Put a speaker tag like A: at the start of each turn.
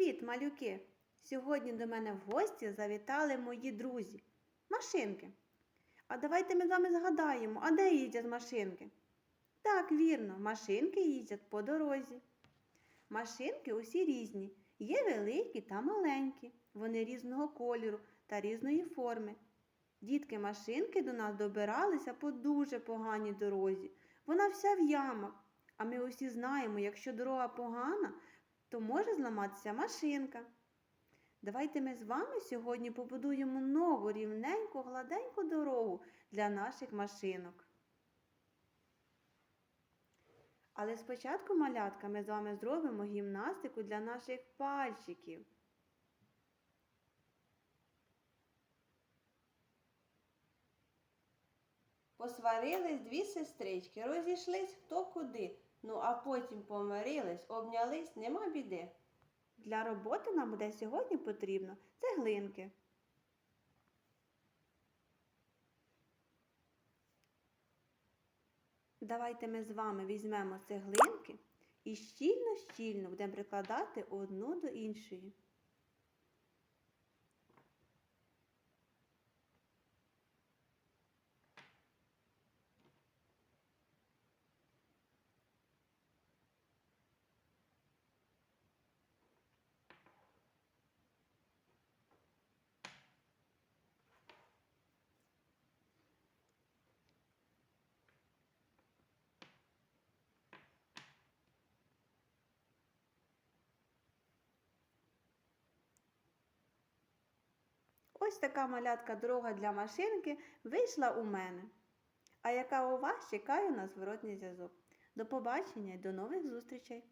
A: Привіт, малюки! Сьогодні до мене в гості завітали мої друзі. Машинки. А давайте ми з вами згадаємо, а де їздять машинки? Так, вірно, машинки їздять по дорозі. Машинки усі різні. Є великі та маленькі. Вони різного кольору та різної форми. Дітки машинки до нас добиралися по дуже поганій дорозі. Вона вся в ямах. А ми усі знаємо, якщо дорога погана, то може зламатися машинка. Давайте ми з вами сьогодні побудуємо нову рівненьку, гладеньку дорогу для наших машинок. Але спочатку, малятка, ми з вами зробимо гімнастику для наших пальчиків. Посварились дві сестрички, розійшлись хто куди. Ну, а потім помирились, обнялись, нема біди. Для роботи нам буде сьогодні потрібно цеглинки. Давайте ми з вами візьмемо цеглинки і щільно-щільно будемо прикладати одну до іншої. Ось така малятка дорога для машинки вийшла у мене. А яка у вас чекаю на зворотній зв'язок. До побачення і до нових зустрічей!